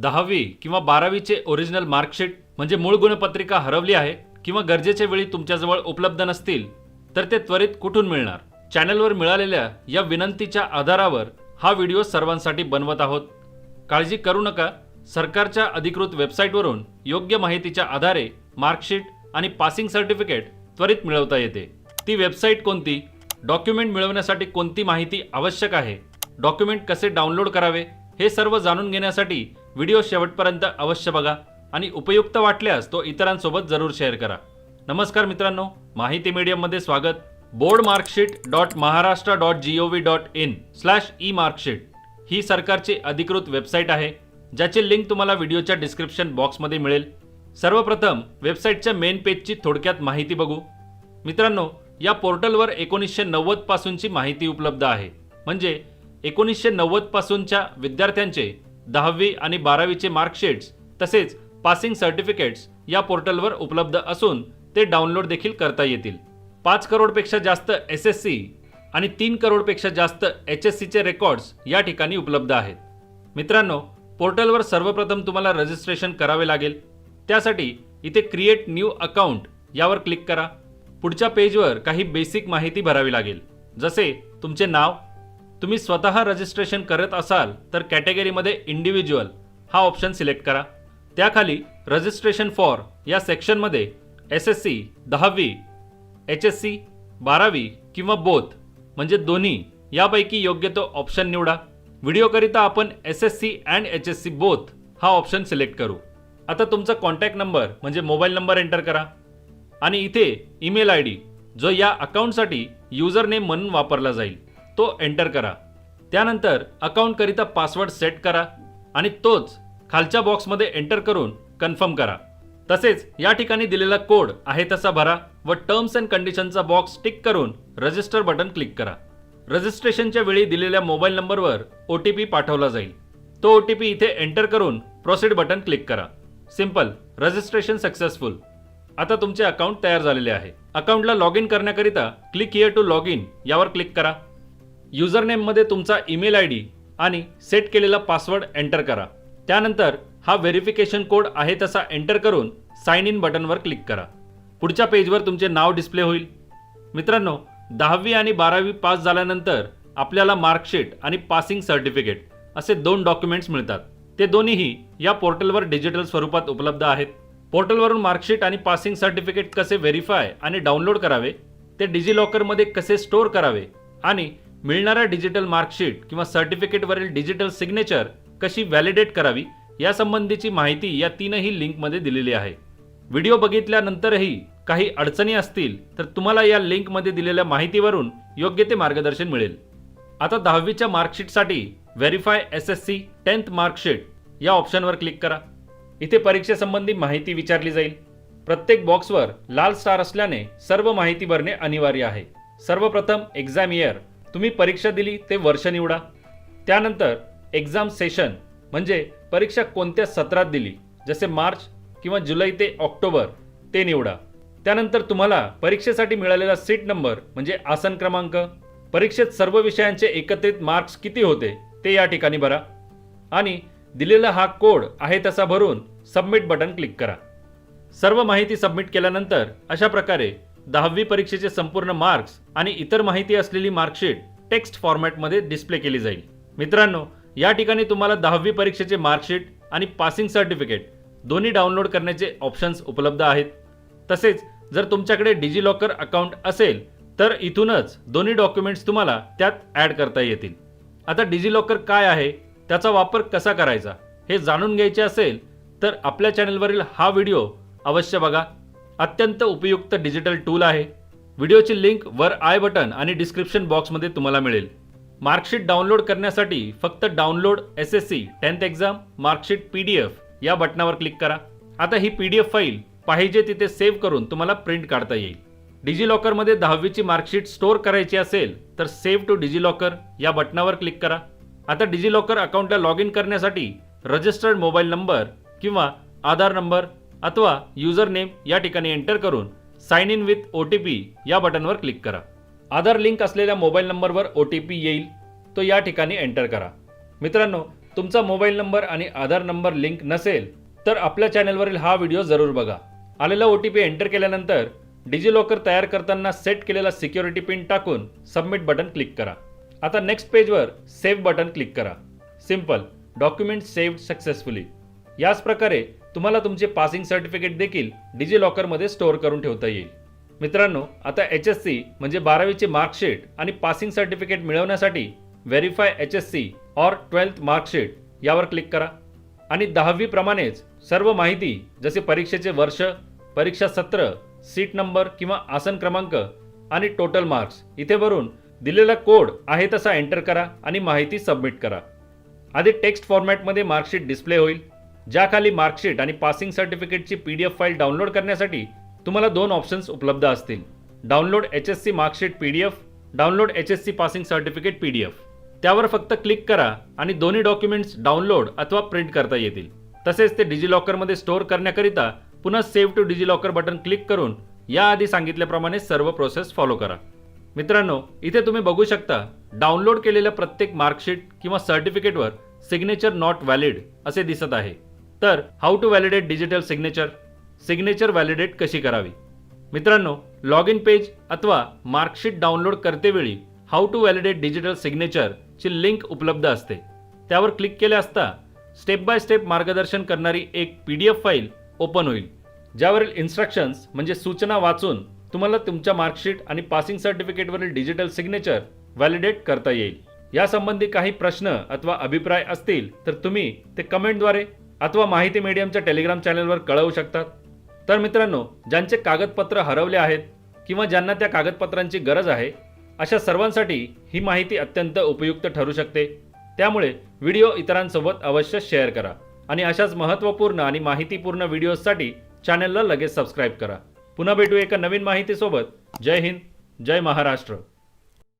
दहावी किंवा बारावीचे ओरिजिनल मार्कशीट म्हणजे मूळ गुणपत्रिका हरवली आहे किंवा गरजेच्या वेळी तुमच्याजवळ उपलब्ध नसतील तर ते त्वरित कुठून मिळणार? चॅनलवर मिळालेल्या या विनंतीच्या आधारावर हा व्हिडिओ सर्वांसाठी बनवत आहोत. काळजी करू नका. सरकारच्या अधिकृत वेबसाईटवरून योग्य माहितीच्या आधारे मार्कशीट आणि पासिंग सर्टिफिकेट त्वरित मिळवता येते. ती वेबसाईट कोणती? डॉक्युमेंट मिळवण्यासाठी कोणती माहिती आवश्यक आहे? डॉक्युमेंट कसे डाउनलोड करावे? हे सर्व जाणून घेण्यासाठी व्हिडिओ शेवटपर्यंत अवश्य बघा आणि उपयुक्त वाटल्यास तो इतरांसोबत जरूर शेअर करा. नमस्कार मित्रांनो माहिती मीडियममध्ये स्वागत. Board marksheet dot Maharashtra dot G O V dot in slash E marksheet ही सरकारची अधिकृत वेबसाईट आहे ज्याची लिंक तुम्हाला व्हिडिओच्या डिस्क्रिप्शन बॉक्समध्ये मिळेल. सर्वप्रथम वेबसाईटच्या मेन पेजची थोडक्यात माहिती बघू. मित्रांनो या पोर्टलवर एकोणीसशे नव्वद पासूनची माहिती उपलब्ध आहे. म्हणजे एकोणीसशे नव्वद पासूनच्या विद्यार्थ्यांचे दहावी आणि बारावीचे मार्कशीट्स तसेच पासिंग सर्टिफिकेट्स या पोर्टलवर उपलब्ध असून ते डाउनलोड देखील करता येतील. पाच करोडपेक्षा जास्त एस एस सी आणि तीन करोडपेक्षा जास्त एच एस सीचे रेकॉर्ड्स या ठिकाणी उपलब्ध आहेत. मित्रांनो पोर्टलवर सर्वप्रथम तुम्हाला रजिस्ट्रेशन करावे लागेल. त्यासाठी इथे क्रिएट न्यू अकाउंट यावर क्लिक करा. पुढच्या पेजवर काही बेसिक माहिती भरावी लागेल. जसे तुमचे नाव तुम्ही स्वतः रजिस्ट्रेशन करत असाल तर कॅटेगरीमध्ये इंडिव्हिज्युअल हा ऑप्शन सिलेक्ट करा. त्याखाली रजिस्ट्रेशन फॉर या सेक्शनमध्ये एस एस सी दहावी एच एस सी बारावी किंवा बोथ म्हणजे दोन्ही यापैकी योग्य तो ऑप्शन निवडा. व्हिडिओकरिता आपण S S C and H S C both हा ऑप्शन सिलेक्ट करू. आता तुमचा कॉन्टॅक्ट नंबर म्हणजे मोबाईल नंबर एंटर करा. आणि इथे ईमेल आय डी जो या अकाउंटसाठी युजर नेम म्हणून वापरला जाईल. तो एंटर करा. त्यानंतर अकाउंटकरिता पासवर्ड सेट करा आणि तोच खालच्या बॉक्समध्ये एंटर करून कन्फर्म करा. तसेच या ठिकाणी दिलेला कोड आहे तसा भरा व टर्म्स अँड कंडिशनचा बॉक्स टिक करून रजिस्टर बटन क्लिक करा. रजिस्ट्रेशनच्या वेळी दिलेल्या मोबाईल नंबरवर ओ टी पी पाठवला जाईल. तो ओ टी पी इथे एंटर करून प्रोसीड बटन क्लिक करा. सिंपल रजिस्ट्रेशन सक्सेसफुल आता तुमचे अकाउंट तयार झालेले आहे. अकाउंटला लॉग इन करण्याकरिता click here to log in यावर क्लिक करा. युजर नेममध्ये तुमचा ईमेल आय डी आणि सेट केलेला पासवर्ड एंटर करा. त्यानंतर हा व्हेरिफिकेशन कोड आहे तसा एंटर करून साइन इन बटनवर क्लिक करा. पुढच्या पेजवर तुमचे नाव डिस्प्ले होईल. मित्रांनो दहावी आणि बारावी पास झाल्यानंतर आपल्याला मार्कशीट आणि पासिंग सर्टिफिकेट असे दोन डॉक्युमेंट्स मिळतात. ते दोन्हीही या पोर्टलवर डिजिटल स्वरूपात उपलब्ध आहेत. पोर्टलवरून मार्कशीट आणि पासिंग सर्टिफिकेट कसे व्हेरीफाय आणि डाउनलोड करावे ते डिजिलॉकरमध्ये कसे स्टोअर करावे आणि मिळणाऱ्या डिजिटल मार्कशीट किंवा सर्टिफिकेटवरील डिजिटल सिग्नेचर कशी व्हॅलिडेट करावी यासंबंधीची माहिती या तीनही लिंकमध्ये दिलेली आहे. व्हिडिओ बघितल्यानंतरही काही अडचणी असतील तर तुम्हाला या लिंकमध्ये दिलेल्या माहितीवरून योग्य ते मार्गदर्शन मिळेल. आता दहावीच्या मार्कशीटसाठी verify S S C tenth marksheet या ऑप्शनवर क्लिक करा. इथे परीक्षेसंबंधी माहिती विचारली जाईल. प्रत्येक बॉक्सवर लाल स्टार असल्याने सर्व माहिती भरणे अनिवार्य आहे. सर्वप्रथम एक्झाम इयर तुम्ही परीक्षा दिली ते वर्ष निवडा. त्यानंतर एक्झाम सेशन म्हणजे परीक्षा कोणत्या सत्रात दिली जसे मार्च किंवा जुलै ते ऑक्टोबर ते निवडा. त्यानंतर तुम्हाला परीक्षेसाठी मिळालेला सीट नंबर म्हणजे आसन क्रमांक परीक्षेत सर्व विषयांचे एकत्रित मार्क्स किती होते ते या ठिकाणी भरा. आणि दिलेला हा कोड आहे तसा भरून सबमिट बटन क्लिक करा. सर्व माहिती सबमिट केल्यानंतर अशा प्रकारे दहावी परीक्षेचे संपूर्ण मार्क्स आणि इतर माहिती असलेली मार्कशीट टेक्स्ट फॉर्मॅटमध्ये डिस्प्ले केली जाईल. मित्रांनो या ठिकाणी तुम्हाला दहावी परीक्षेचे मार्कशीट आणि पासिंग सर्टिफिकेट दोन्ही डाउनलोड करण्याचे ऑप्शन्स उपलब्ध आहेत. तसेच जर तुमच्याकडे डिजिलॉकर अकाउंट असेल तर इथूनच दोन्ही डॉक्युमेंट्स तुम्हाला त्यात ॲड करता येतील. आता डिजिलॉकर काय आहे? त्याचा वापर कसा करायचा? हे जाणून घ्यायचे असेल तर आपल्या चॅनलवरील हा व्हिडिओ अवश्य बघा. अत्यंत उपयुक्त डिजिटल टूल आहे. व्हिडिओची लिंक वर आय बटन आणि डिस्क्रिप्शन बॉक्समध्ये तुम्हाला मिळेल. मार्कशीट डाउनलोड करण्यासाठी फक्त download S S C tenth exam marksheet P D F या बटनावर क्लिक करा. आता ही पी डी एफ फाईल पाहिजे तिथे सेव्ह करून तुम्हाला प्रिंट काढता येईल. डिजिलॉकरमध्ये दहावीची मार्कशीट स्टोअर करायची असेल तर सेव्ह टू डिजिलॉकर या बटनावर क्लिक करा. आता डिजिलॉकर अकाउंटला लॉग इन करण्यासाठी रजिस्टर्ड मोबाईल नंबर किंवा आधार नंबर अथवा युजरनेम या ठिकाणी एंटर करून sign in with O T P या बटनवर क्लिक करा. आधार लिंक असलेल्या मोबाईल नंबरवर ओ टी पी येईल तो या ठिकाणी एंटर करा. मित्रांनो तुमचा मोबाईल नंबर आणि आधार नंबर लिंक नसेल तर आपल्या चॅनलवरील हा व्हिडिओ जरूर बघा. आलेला ओ टी पी एंटर केल्यानंतर डिजिलॉकर तयार करताना सेट केलेला सिक्युरिटी पिन टाकून सबमिट बटन क्लिक करा. आता नेक्स्ट पेजवर सेव्ह बटन क्लिक करा. Simple document save successfully. याच प्रकारे तुम्हाला तुमचे पासिंग सर्टिफिकेट देखील डिजिलॉकरमध्ये स्टोअर करून ठेवता येईल. मित्रांनो आता एच एस सी म्हणजे बारावीचे मार्कशीट आणि पासिंग सर्टिफिकेट मिळवण्यासाठी verify H S C or twelfth marksheet यावर क्लिक करा. आणि दहावीप्रमाणेच सर्व माहिती जसे परीक्षेचे वर्ष परीक्षा सत्र सीट नंबर किंवा आसन क्रमांक आणि टोटल मार्क्स इथे भरून दिलेला कोड आहे तसा एंटर करा आणि माहिती सबमिट करा. आधी टेक्स्ट फॉर्मॅटमध्ये मार्कशीट डिस्प्ले होईल. ज्याखाली मार्कशीट आणि passing सर्टिफिकेटची P D F file download करण्यासाठी तुम्हाला दोन ऑप्शन्स उपलब्ध असतील. Download H S C marksheet P D F download H S C passing certificate P D F. त्यावर फक्त क्लिक करा आणि दोन्ही डॉक्युमेंट्स डाउनलोड अथवा प्रिंट करता येतील. तसेच ते डिजिलॉकरमध्ये स्टोअर करण्याकरिता पुन्हा save to DigiLocker button click करून याआधी सांगितल्याप्रमाणे सर्व प्रोसेस फॉलो करा. मित्रांनो इथे तुम्ही बघू शकता डाउनलोड केलेल्या प्रत्येक मार्कशीट किंवा सर्टिफिकेटवर सिग्नेचर नॉट व्हॅलिड असे दिसत आहे. तर how to validate digital signature signature validate कशी करावी? मित्रांनो लॉग इन पेज अथवा मार्कशीट डाउनलोड करतेवेळी हाऊ टू व्हॅलिडेट डिजिटल सिग्नेचरची लिंक उपलब्ध असते. त्यावर क्लिक केले असता स्टेप बाय स्टेप मार्गदर्शन करणारी एक P D F file open होईल. ज्यावरील इन्स्ट्रक्शन्स म्हणजे सूचना वाचून तुम्हाला तुमच्या मार्कशीट आणि पासिंग सर्टिफिकेटवरील डिजिटल सिग्नेचर व्हॅलिडेट करता येईल. यासंबंधी काही प्रश्न अथवा अभिप्राय असतील तर तुम्ही ते कमेंटद्वारे अथवा माहिती मीडियमच्या टेलिग्राम चॅनलवर कळवू शकतात. तर मित्रांनो ज्यांचे कागदपत्र हरवले आहेत किंवा ज्यांना त्या कागदपत्रांची गरज आहे अशा सर्वांसाठी ही माहिती अत्यंत उपयुक्त ठरू शकते. त्यामुळे व्हिडिओ इतरांसोबत अवश्य शेअर करा आणि अशाच महत्त्वपूर्ण आणि माहितीपूर्ण व्हिडिओजसाठी चॅनलला लगेच सबस्क्राईब करा. पुन्हा भेटू एका नवीन माहितीसोबत. जय हिंद जय महाराष्ट्र.